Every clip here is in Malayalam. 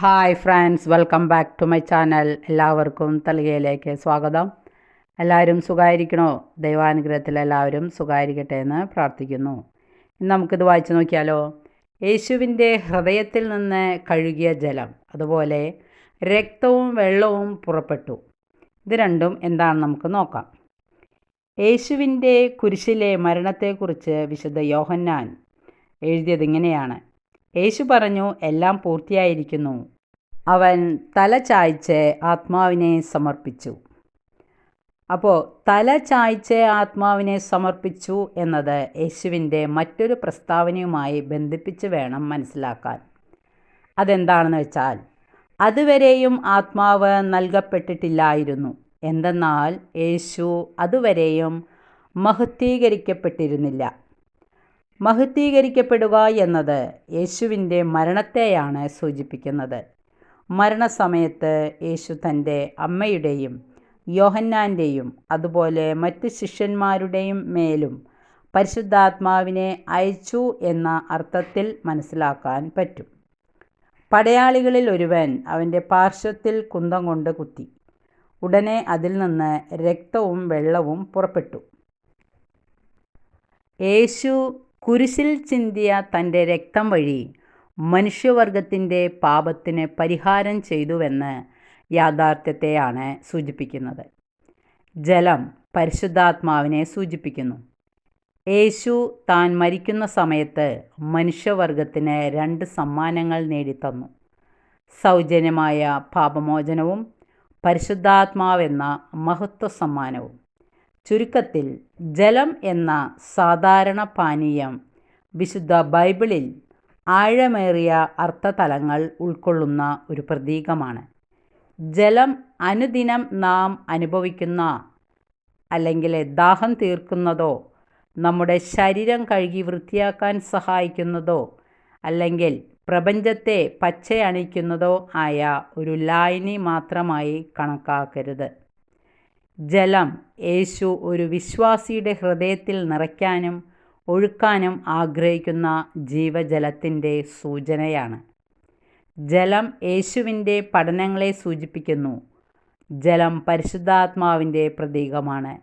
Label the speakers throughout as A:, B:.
A: Hi friends welcome back to my channel എല്ലാവർക്കും തളികയിലേക്ക് സ്വാഗതം. എല്ലാവരും സുഖമായിരിക്കണോ ദൈവാനുഗ്രഹത്തിൽ എല്ലാവരും സുഖമായിരിക്കട്ടെ എന്ന് പ്രാർത്ഥിക്കുന്നു. ഇന്ന് നമുക്കിത് വായിച്ചു നോക്കിയാലോ? യേശുവിന്റെ ഹൃദയത്തിൽ നിന്ന് കഴുകിയ ജലം അതുപോലെ രക്തവും വെള്ളവും പുറപ്പെട്ടു. ഇത് രണ്ടും എന്താണെന്ന് നമുക്ക് നോക്കാം. യേശുവിന്റെ കുരിശിലെ മരണത്തെക്കുറിച്ച് വിശുദ്ധ യോഹന്നാൻ എഴുതിയത് ഇങ്ങനെയാണ്. യേശു പറഞ്ഞു എല്ലാം പൂർത്തിയായിരിക്കുന്നു. അവൻ തല ചായ്ച്ച് ആത്മാവിനെ സമർപ്പിച്ചു. അപ്പോൾ തല ചായ്ച്ച് ആത്മാവിനെ സമർപ്പിച്ചു എന്നത് യേശുവിന്റെ മറ്റൊരു പ്രസ്താവനയുമായി ബന്ധിപ്പിച്ച് വേണം മനസ്സിലാക്കാൻ. അതെന്താണെന്ന് വെച്ചാൽ അതുവരെയും ആത്മാവ് നൽകപ്പെട്ടിട്ടില്ലായിരുന്നു. എന്തെന്നാൽ യേശു അതുവരെയും മഹത്വീകരിക്കപ്പെട്ടിരുന്നില്ല. മഹത്വീകരിക്കപ്പെടുക എന്നത് യേശുവിന്റെ മരണത്തെയാണ് സൂചിപ്പിക്കുന്നത്. മരണസമയത്ത് യേശു തന്റെ അമ്മയുടെയും യോഹന്നാന്റെയും അതുപോലെ മറ്റ് ശിഷ്യന്മാരുടെയും മേലും പരിശുദ്ധാത്മാവിനെ അയച്ചു എന്ന അർത്ഥത്തിൽ മനസ്സിലാക്കാൻ പറ്റും. പടയാളികളിൽ ഒരുവൻ അവന്റെ പാർശ്വത്തിൽ കുന്തം കൊണ്ട് കുത്തി. ഉടനെ അതിൽ നിന്ന് രക്തവും വെള്ളവും പുറപ്പെട്ടു. യേശു കുരിശിൽ ചിന്തിയ തന്റെ രക്തം വഴി മനുഷ്യവർഗത്തിന്റെ പാപത്തിന് പരിഹാരം ചെയ്തുവെന്ന് യാഥാർത്ഥ്യത്തെയാണ് സൂചിപ്പിക്കുന്നത്. ജലം പരിശുദ്ധാത്മാവിനെ സൂചിപ്പിക്കുന്നു. യേശു താൻ മരിക്കുന്ന സമയത്ത് മനുഷ്യവർഗത്തിന് രണ്ട് സമ്മാനങ്ങൾ നേടിത്തന്നു. സൗജന്യമായ പാപമോചനവും പരിശുദ്ധാത്മാവെന്ന മഹത്വ സമ്മാനവും ചുരുക്കത്തിൽ ജലം എന്ന സാധാരണ പാനീയം വിശുദ്ധ ബൈബിളിൽ ആഴമേറിയ അർത്ഥതലങ്ങൾ ഉൾക്കൊള്ളുന്ന ഒരു പ്രതീകമാണ്. ജലം അനുദിനം നാം അനുഭവിക്കുന്ന അല്ലെങ്കിൽ ദാഹം തീർക്കുന്നതോ നമ്മുടെ ശരീരം കഴുകി വൃത്തിയാക്കാൻ സഹായിക്കുന്നതോ അല്ലെങ്കിൽ പ്രപഞ്ചത്തെ പച്ചയണിക്കുന്നതോ ആയ ഒരു ലായനി മാത്രമായി കണക്കാക്കരുത്. ജലം യേശു ഒരു വിശ്വാസിയുടെ ഹൃദയത്തിൽ നിറയ്ക്കാനും ഒഴുക്കാനും ആഗ്രഹിക്കുന്ന ജീവജലത്തിന്റെ സൂചനയാണ്. ജലം യേശുവിന്റെ പഠനങ്ങളെ സൂചിപ്പിക്കുന്നു. ജലം പരിശുദ്ധാത്മാവിന്റെ പ്രതീകമാണ്.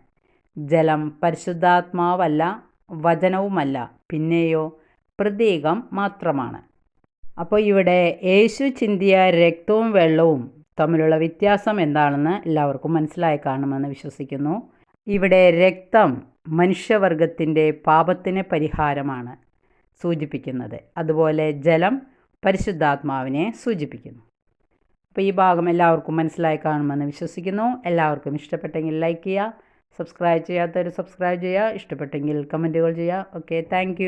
A: ജലം പരിശുദ്ധാത്മാവല്ല വചനവുമല്ല പിന്നെയോ പ്രതീകം മാത്രമാണ്. അപ്പോൾ ഇവിടെ യേശു ചിന്തിയ രക്തവും വെള്ളവും തമ്മിലുള്ള വ്യത്യാസം എന്താണെന്ന് എല്ലാവർക്കും മനസ്സിലായി കാണുമെന്ന് വിശ്വസിക്കുന്നു. ഇവിടെ രക്തം മനുഷ്യവർഗത്തിന്റെ പാപത്തിന് പരിഹാരമാണ് സൂചിപ്പിക്കുന്നത്. അതുപോലെ ജലം പരിശുദ്ധാത്മാവിനെ സൂചിപ്പിക്കുന്നു. അപ്പോൾ ഈ ഭാഗം എല്ലാവർക്കും മനസ്സിലായി കാണുമെന്ന് വിശ്വസിക്കുന്നു. എല്ലാവർക്കും ഇഷ്ടപ്പെട്ടെങ്കിൽ ലൈക്ക് ചെയ്യുക സബ്സ്ക്രൈബ് ചെയ്യാത്തവർ സബ്സ്ക്രൈബ് ചെയ്യുക ഇഷ്ടപ്പെട്ടെങ്കിൽ കമന്റുകൾ ചെയ്യുക. Okay thank